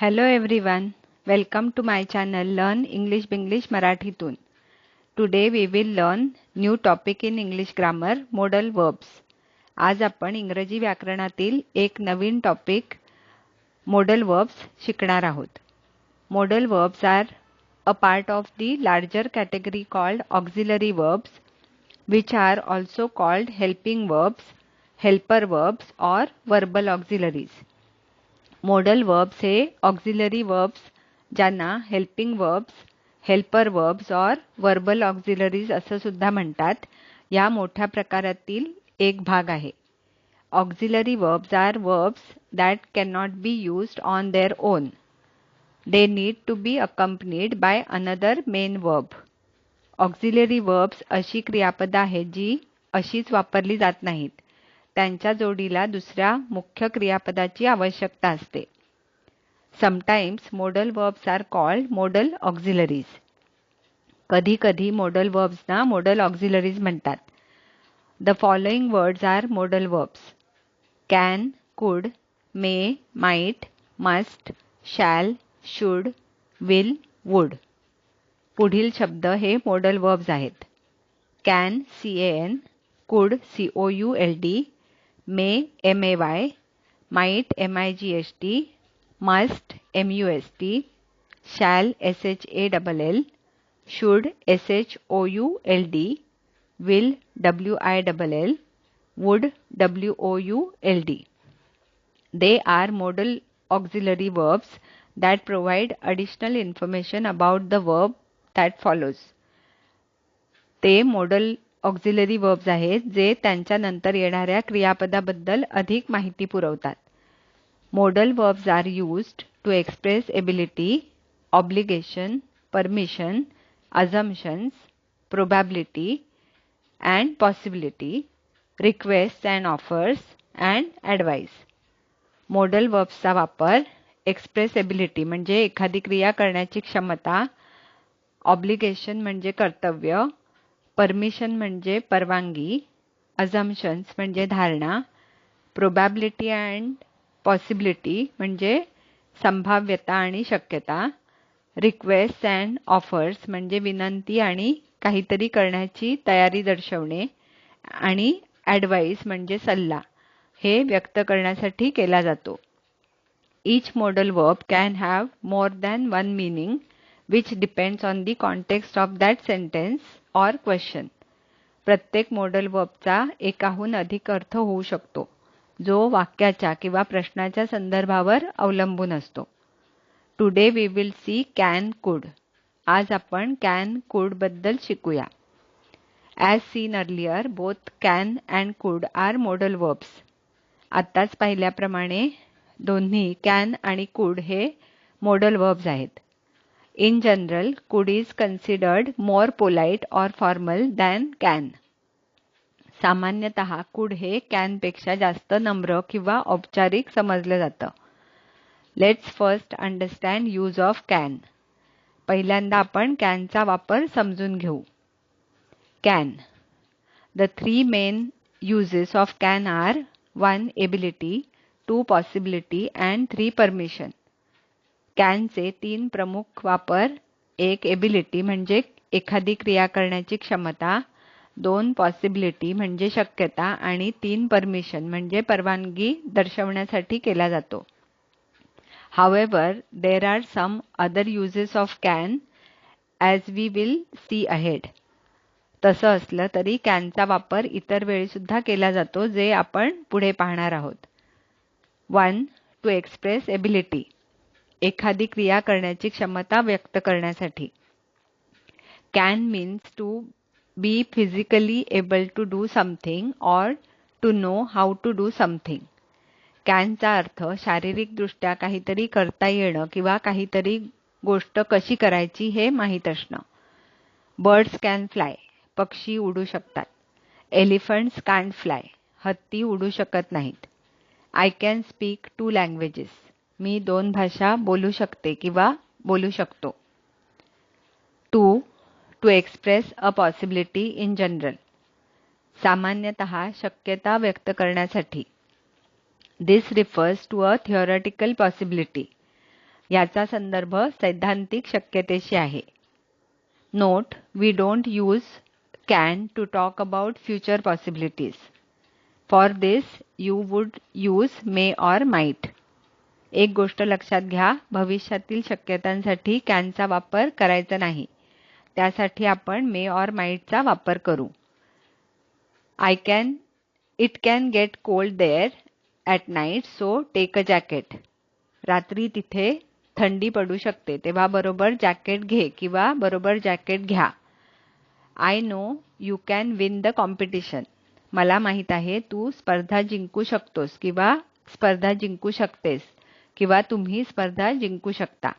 Hello everyone welcome to my channel learn English Binglish मराठीतून today we will learn new topic in English grammar modal verbs आज आपण इंग्रजी व्याकरणातील एक नवीन topic model verbs शिकणार आहोत. Modal verbs are a part of the larger category called auxiliary verbs which are also called helping verbs helper verbs or verbal auxiliaries modal verbs हे auxiliary verbs ज्यांना helping verbs helper verbs or verbal auxiliaries असं सुद्धा म्हणतात. या मोठ्या प्रकारातील एक भाग आहे. Auxiliary verbs are verbs that can not be used on their own they need to be accompanied by another main verb auxiliary verbs अशी क्रियापद आहेत जी अशीच वापरली जात नाहीत. त्यांच्या जोडीला दुसऱ्या मुख्य क्रियापदाची आवश्यकता असते. Sometimes modal verbs are called modal auxiliaries कधी कधी मोडल वर्ब्सना मोडल ऑक्झिलरीज म्हणतात. The following words are modal verbs can could may might must shall should will would पुढील शब्द हे मोडल वर्ब्स आहेत. Can C N could C O U L D May M A Y, might M I G H T, must M U S T, shall S H A L L, should S H O U L D, will W I L L, would W O U L D. They are modal auxiliary verbs that provide additional information about the verb that follows. They modal auxiliary verbs आहेत जे त्यांच्या नंतर येणाऱ्या क्रियापदाबद्दल अधिक माहिती पुरवतात. Modal verbs are used to express ability obligation permission assumptions probability and possibility request and offers and advice modal वर्ब्सचा वापर एक्सप्रेसेबिलिटी म्हणजे एखादी क्रिया करण्याची क्षमता ऑब्लिगेशन म्हणजे कर्तव्य परमिशन म्हणजे परवानगी अझम्पन्स म्हणजे धारणा प्रोबॅबिलिटी अँड पॉसिबिलिटी म्हणजे संभाव्यता आणि शक्यता रिक्वेस्ट अँड ऑफर्स म्हणजे विनंती आणि काहीतरी करण्याची तयारी दर्शवणे आणि ॲडवाईस म्हणजे सल्ला हे व्यक्त करण्यासाठी केला जातो. Each modal verb can have more than one meaning which depends on the context of that sentence or question प्रत्येक मॉडल वर्बचा एकाहून अधिक अर्थ होऊ शकतो जो वाक्याच्या किंवा प्रश्नाच्या संदर्भावर अवलंबून असतो. Today we will see can could आज आपण कॅन कुडबद्दल शिकूया. As seen earlier both can and could are modal verbs आत्ताच पाहिल्याप्रमाणे दोन्ही कॅन आणि कुड हे मॉडल वर्ब्स आहेत. In general could is considered more polite or formal than can सामान्यतः कुड हे कॅनपेक्षा जास्त नम्र किंवा औपचारिक समजलं जातं. Let's first understand use of can पहिल्यांदा आपण कॅनचा वापर समजून घेऊ. Can the three main uses of can are one ability two possibility and three permission कॅनचे तीन प्रमुख वापर एक एबिलिटी म्हणजे एखादी क्रिया करण्याची क्षमता दोन पॉसिबिलिटी म्हणजे शक्यता आणि तीन परमिशन म्हणजे परवानगी दर्शवण्यासाठी केला जातो. However there are some other uses of can as we will see ahead तसं असलं तरी कॅनचा वापर इतर वेळीसुद्धा केला जातो जे आपण पुढे पाहणार आहोत. वन टू एक्सप्रेस एबिलिटी एखादी क्रिया करण्याची क्षमता व्यक्त करण्यासाठी. Can means to be physically able to do something or to know how to do something कॅनचा अर्थ शारीरिकदृष्ट्या काहीतरी करता येणं किंवा काहीतरी गोष्ट कशी करायची हे माहीत असणं. बर्ड्स कॅन फ्लाय पक्षी उडू शकतात. एलिफंट्स कॅन फ्लाय हत्ती उडू शकत नाहीत. I can speak two languages मी दोन भाषा बोलू शकते किंवा बोलू शकतो. Two to express a possibility in general सामान्यतः शक्यता व्यक्त करण्यासाठी. This refers to a theoretical possibility याचा संदर्भ सैद्धांतिक शक्यतेशी आहे. Note we don't use can to talk about future possibilities for this you would use may or might एक गोष्ट लक्षात घ्या भविष्यातील शक्यतांसाठी कॅनचा वापर करायचा नाही. त्यासाठी आपण मे ऑर माइटचा वापर करू. I can it can get cold there at night so take a jacket. रात्री तिथे थंडी पडू शकते तेव्हा बरोबर जॅकेट घे किंवा बरोबर जॅकेट घ्या. I know you can win the competition. मला माहीत आहे तू स्पर्धा जिंकू शकतोस किंवा स्पर्धा जिंकू शकतेस. किंवा तुम्ही स्पर्धा जिंकू शकता.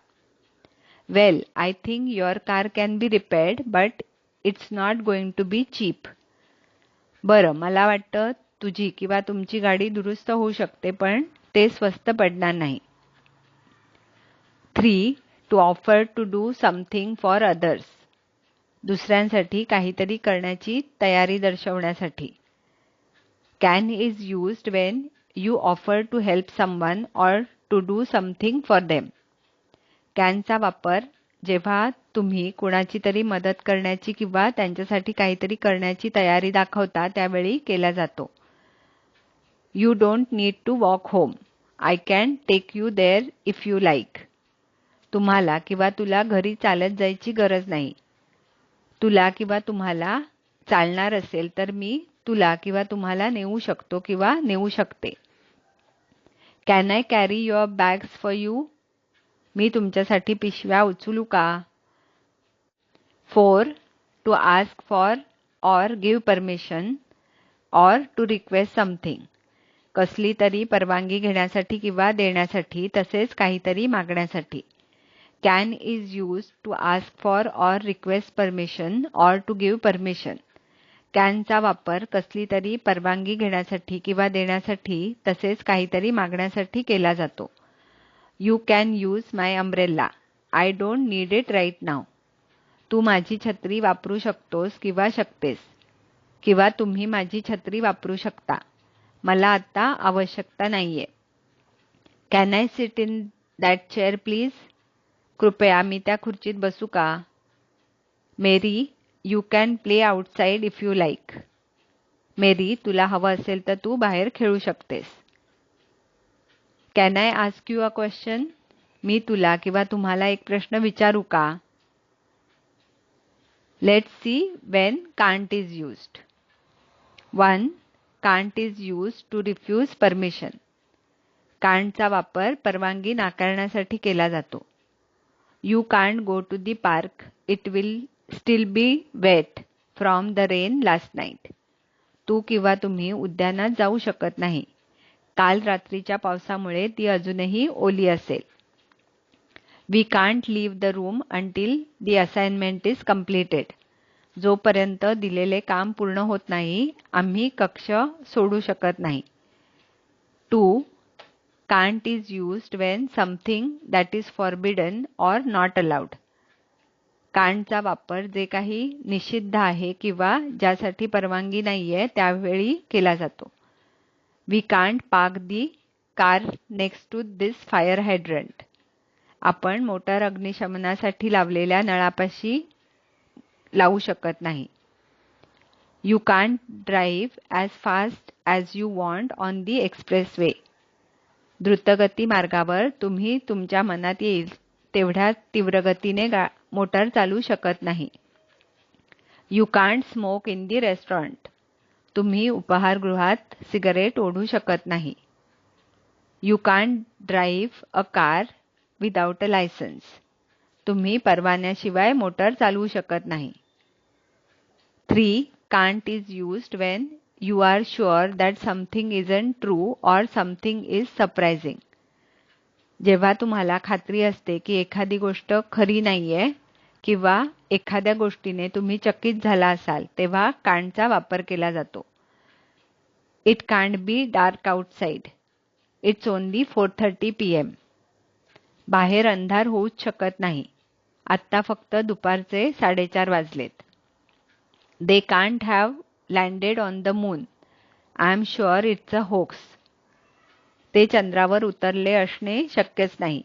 Well I think your car can be repaired but it's not going to be cheap बरं मला वाटतं तुझी किंवा तुमची गाडी दुरुस्त होऊ शकते पण ते स्वस्त पडणार नाही. Three to offer to do something for others दुसऱ्यांसाठी काहीतरी करण्याची तयारी दर्शवण्यासाठी. Can is used when you offer to help someone or to do something for them कॅनचा वापर जेव्हा तुम्ही कुणाची तरी मदत करण्याची किंवा त्यांच्यासाठी काहीतरी करण्याची तयारी दाखवता त्यावेळी केला जातो. You don't need to walk home I can take you there if you like तुम्हाला किंवा तुला घरी चालत जायची गरज नाही. तुला किंवा तुम्हाला चालणार असेल तर मी तुला किंवा तुम्हाला नेऊ शकतो किंवा नेऊ शकते. Can I carry your bags for you मी तुमच्यासाठी पिशव्या उचलू का? Four to ask for or give permission or to request something कसली तरी परवानगी घेण्यासाठी किंवा देण्यासाठी तसेच काहीतरी मागण्यासाठी. Can is use to ask for or request permission or to give permission कॅनचा वापर कसली तरी परवानगी घेण्यासाठी किंवा देण्यासाठी तसेच काहीतरी मागण्यासाठी केला जातो. You can use my umbrella I don't need it right now तू माझी छत्री वापरू शकतोस किंवा शकतेस. किंवा तुम्ही माझी छत्री वापरू शकता. मला आता आवश्यकता नाहीये. Can I sit in that chair please कृपया मी त्या खुर्चीत बसू का? Mary you can play outside if you like Mary तुला हवं असेल तर तू बाहेर खेळू शकतेस. Can I ask you a question मी तुला किंवा तुम्हाला एक प्रश्न विचारू का? Let see when can't is used one can't is use to refuse permission कांटचा वापर परवानगी नाकारण्यासाठी केला जातो. You can't go to the park it will still be wet from the rain last night तू किंवा तुम्ही उद्यानात जाऊ शकत नाही. काल रात्रीच्या पावसामुळे ती अजूनही ओली असेल. We can't leave the room until the assignment is completed जोपर्यंत दिलेले काम पूर्ण होत नाही आम्ही कक्ष सोडू शकत नाही. Two can't is used when something that is forbidden or not allowed कांटचा वापर जे काही निषिद्ध आहे किंवा ज्यासाठी परवानगी नाहीये त्यावेळी केला जातो. We can't park the car next to this fire hydrant आपण मोटार अग्निशमनासाठी लावलेल्या नळापाशी लावू शकत नाही. You can't drive as fast as you want on the expressway द्रुतगती मार्गावर तुम्ही तुमच्या मनात येईल तेवढ्या तीव्र गतीने मोटार चालू शकत नाही. You can't smoke in the restaurant तुम्ही उपहारगृहात सिगरेट ओढू शकत नाही. You can't drive a car without a licence तुम्ही परवान्याशिवाय मोटर चालवू शकत नाही. Three can't is used when you are sure that something is untrue or something is surprising जेव्हा तुम्हाला खात्री असते की एखादी गोष्ट खरी नाहीये किंवा एखाद्या गोष्टीने तुम्ही चकित झाला असाल तेव्हा कांडचा वापर केला जातो. It can't be dark outside it's only four thirty P M बाहेर अंधार होऊच शकत नाही. आत्ता फक्त दुपारचे साडेचार वाजलेत. They can't have landed on the moon I am sure it's a hoax ते चंद्रावर उतरले असणे शक्यच नाही.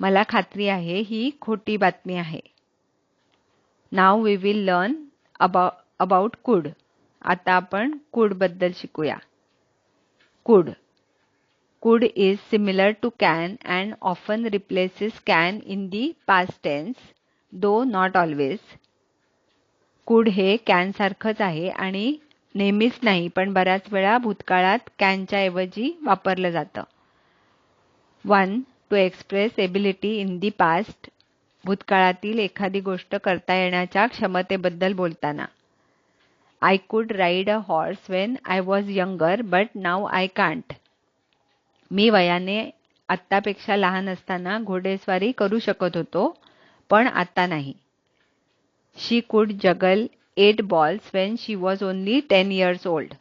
मला खात्री आहे ही खोटी बातमी आहे. Now we will learn about could आता आपण कुडबद्दल शिकूया. Could could is similar to can and often replaces can in the past tense though not always could हे कॅनसारखंच आहे आणि नेहमीच नाही पण बऱ्याच वेळा भूतकाळात कॅनच्या ऐवजी वापरलं जातं. One to express ability in the past. भूतकाळातील एखादी गोष्ट करता येण्याच्या क्षमतेबद्दल बोलताना. I could ride a horse when I was younger but now I can't मी वयाने आत्तापेक्षा लहान असताना घोडेस्वारी करू शकत होतो पण आता नाही. She could juggle eight balls when she was only ten years old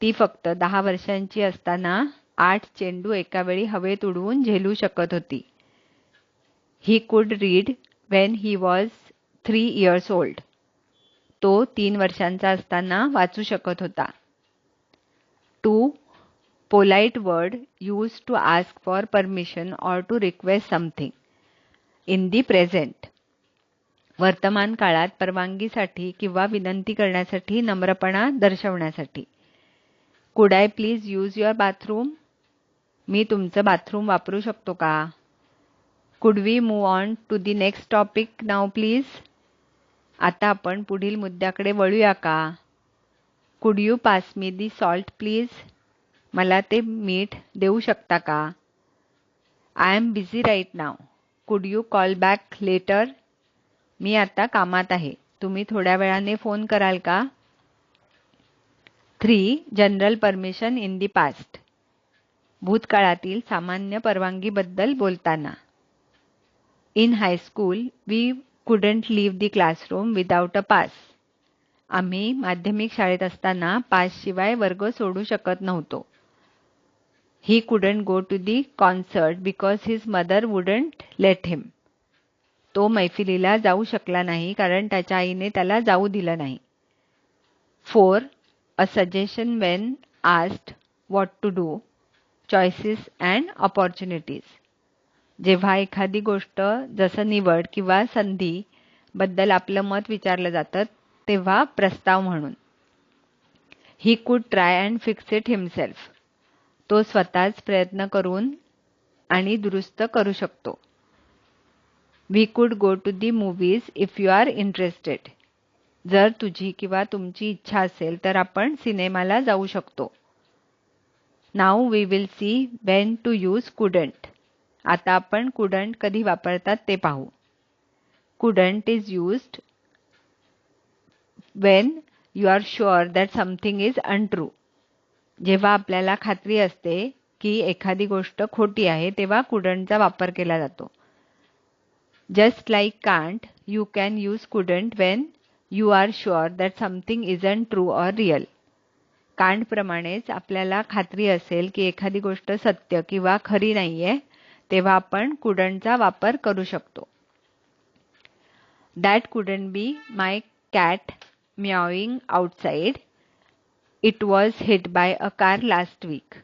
ती फक्त दहा वर्षांची असताना आठ चेंडू एका वेळी हवेत उडवून झेलू शकत होती. He could read when he was three years old तो तीन वर्षांचा असताना वाचू शकत होता. Two polite word use to ask for permission or to request something in the present वर्तमान काळात परवानगीसाठी किंवा विनंती करण्यासाठी नम्रपणा दर्शवण्यासाठी. Could I please use your bathroom मी तुमचं बाथरूम वापरू शकतो का? Could we move on to the next topic now please आता आपण पुढील मुद्द्याकडे वळूया का? Could you pass me the salt please मला ते मीठ देऊ शकता का? I am busy right now could you call back later मी आता कामात आहे. तुम्ही थोड्या वेळाने फोन कराल का? Three general permission in the past. भूतकाळातील सामान्य परवानगीबद्दल बोलताना. In high school we couldn't leave the classroom without a pass आम्ही माध्यमिक शाळेत असताना पासशिवाय वर्ग सोडू शकत नव्हतो. He couldn't go to the concert because his mother wouldn't let him तो मैफिलीला जाऊ शकला नाही कारण त्याच्या आईने त्याला जाऊ दिलं नाही. Four a suggestion when asked what to do choices and opportunities जेव्हा एखादी गोष्ट जसं निवड किंवा संधी बद्दल आपलं मत विचारलं जातं तेव्हा प्रस्ताव म्हणून. He could try and fix it himself तो स्वतःच प्रयत्न करून आणि दुरुस्त करू शकतो. We could go to the movies if you are interested जर तुझी किंवा तुमची इच्छा असेल तर आपण सिनेमाला जाऊ शकतो. Now we will see when to use couldn't आता आपण कुडंट कधी वापरतात ते पाहू. Couldn't is used when you are sure that something is untrue जेव्हा आपल्याला खात्री असते की एखादी गोष्ट खोटी आहे तेव्हा कुडंटचा वापर केला जातो. Just like can't you can use couldn't when you are sure that something isn't true or real कांटप्रमाणेच आपल्याला खात्री असेल की एखादी गोष्ट सत्य किंवा खरी नाहीये तेव्हा आपण कुडंटचा वापर करू शकतो. That couldn't be my cat meowing outside it was hit by a car last week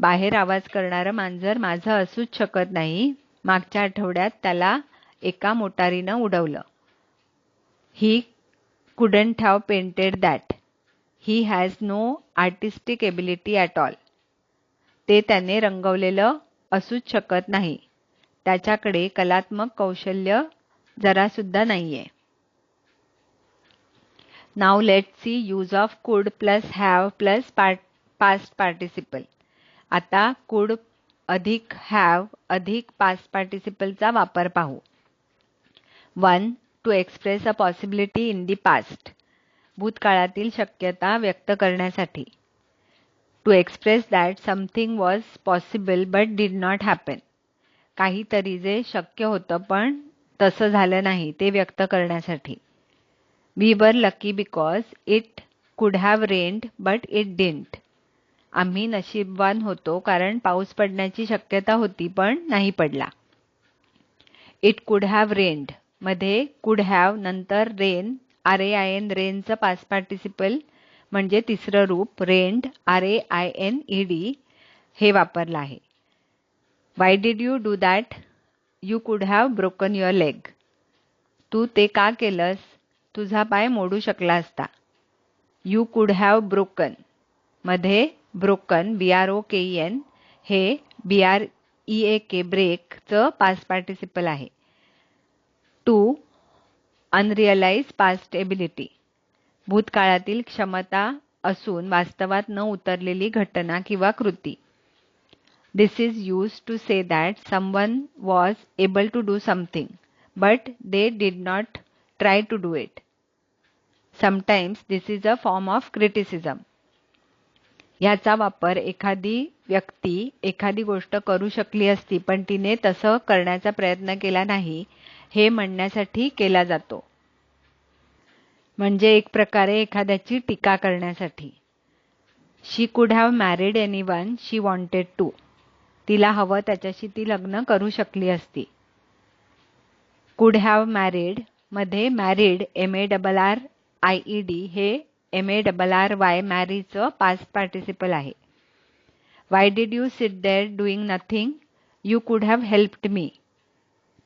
बाहेर आवाज करणारं मांजर माझं असूच शकत नाही. मागच्या आठवड्यात त्याला एका मोटारीनं उडवलं. He couldn't have painted that he has no artistic ability at all ते त्याने रंगवलेलं असूच शकत नाही. त्याच्याकडे कलात्मक कौशल्य जरासुद्धा नाही आहे now let see use of could plus have plus part past participle आता कुड अधिक हॅव अधिक पास्ट पार्टिसिपलचा वापर पाहू. One to express a possibility in the past भूतकाळातील शक्यता व्यक्त करण्यासाठी. To express that something was possible but did not happen काहीतरी जे शक्य होतं पण तसं झालं नाही ते व्यक्त करण्यासाठी. We were lucky because it could have rained but it didn't आम्ही नशीबवान होतो कारण पाऊस पडण्याची शक्यता होती पण नाही पडला. इट कुड हॅव रेंड मध्ये कुड हॅव नंतर rain R A I N रेनचं past participle म्हणजे तिसरं रूप rained R A I N E D हे वापरलं आहे. Why did you do that you could have broken your leg तू ते का केलंस? तुझा पाय मोडू शकला असता. You could have ब्रोकनमध्ये broken B R O K E N B R E A K ब्रेकचं past participle आहे. टू अनरिअलाइज पास्ट एबिलिटी भूतकाळातील क्षमता असून वास्तवात न उतरलेली घटना किंवा कृती. This is use to say that someone was able to do something but they did not try to do it sometimes this is a form of criticism ह्याचा वापर एखादी व्यक्ती एखादी गोष्ट करू शकली असती पण तिने तसं करण्याचा प्रयत्न केला नाही हे म्हणण्यासाठी केला जातो. म्हणजे एक प्रकारे एखाद्याची टीका करण्यासाठी. She could have married anyone she wanted to तिला हवं त्याच्याशी ती लग्न करू शकली असती. Could have मॅरिडमध्ये married M A double R I E D हे M A double R Y मॅरीचं past participle आहे. Why did you sit there doing nothing you could have helped me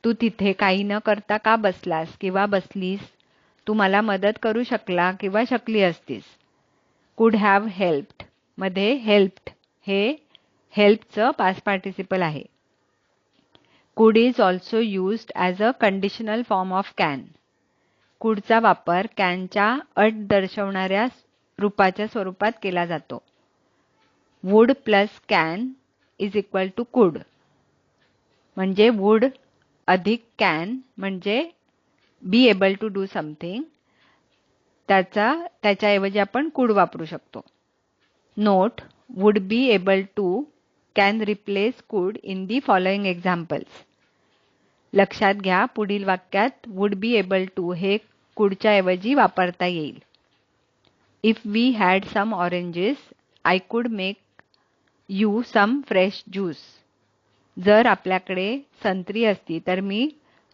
तू तिथे काही न करता का बसलास? किंवा बसलीस? तू मला मदत करू शकला किंवा शकली असतीस? कुड हॅव हेल्प्डमध्ये हेल्प्ड हे हेल्पचं पास पार्टिसिपल आहे. Could is also used as a conditional form of can कुडचा वापर कॅनच्या अट दर्शवणाऱ्या रूपाच्या स्वरूपात केला जातो. Would plus can is equal to could म्हणजे वूड अधिक कॅन म्हणजे be able to do something त्याचा त्याच्याऐवजी आपण कुड वापरू शकतो. Note would be able to can replace could in the following examples लक्षात घ्या पुढील वाक्यात वुड बी एबल टू हे कुडच्या ऐवजी वापरता येईल. If we had some oranges I could make you some fresh juice जर आपल्याकडे संत्री असती तर मी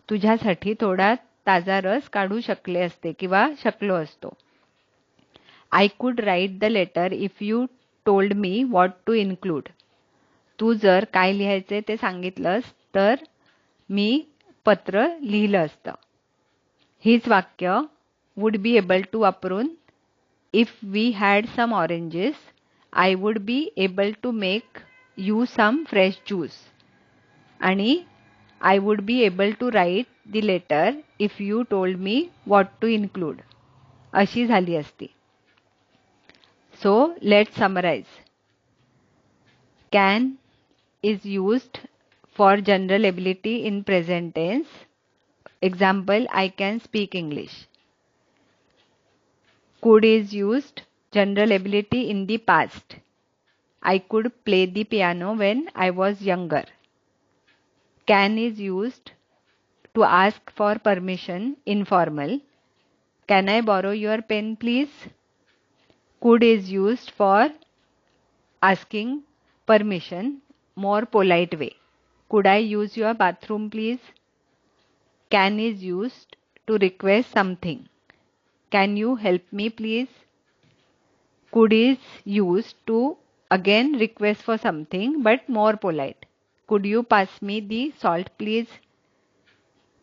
तुझ्यासाठी थोडा ताजा रस काढू शकले असते किंवा शकलो असतो. I could write the letter if you told me what to include तू जर काय लिहायचे ते सांगितलंस तर मी पत्र लिहिलं असतं. हीच वाक्य वुड बी एबल टू वापरून if we had some oranges I would be able to make you some fresh juice आणि I would be able to write the letter if you told me what to include अशी झाली असती so let summarise can is used for general ability in present tense Example, I can speak English. Could is used general ability in the past. I could play the piano when I was younger. Can is used to ask for permission informal. Can I borrow your pen please? Could is used for asking permission more polite way. Could I use your bathroom please? Can is used to request something. Can you help me please? Could is used to again request for something but more polite. Could you pass me the salt please?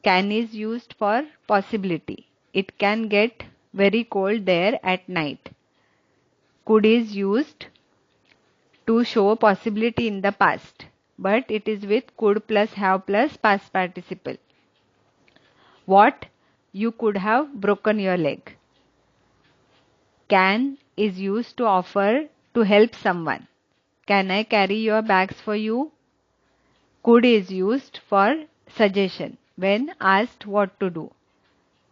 Can is used for possibility. It can get very cold there at night. Could is used to show possibility in the past but it is with could plus have plus past participle. What? You could have broken your leg. Can is used to offer to help someone. Can I carry your bags for you? Could is used for suggestion when asked what to do.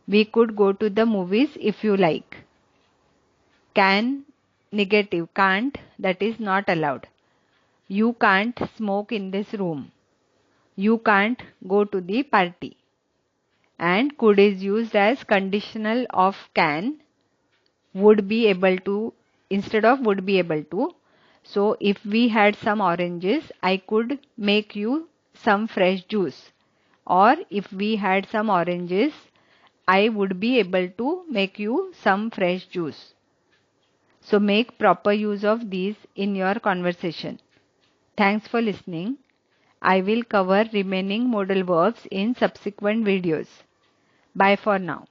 We could go to the movies if you like. Can negative can't that is not allowed. You can't smoke in this room. You can't go to the party and could is used as conditional of can would be able to instead of would be able to so if we had some oranges i could make you some fresh juice or if we had some oranges i would be able to make you some fresh juice so make proper use of these in your conversation thanks for listening I will cover remaining modal verbs in subsequent videos. Bye for now.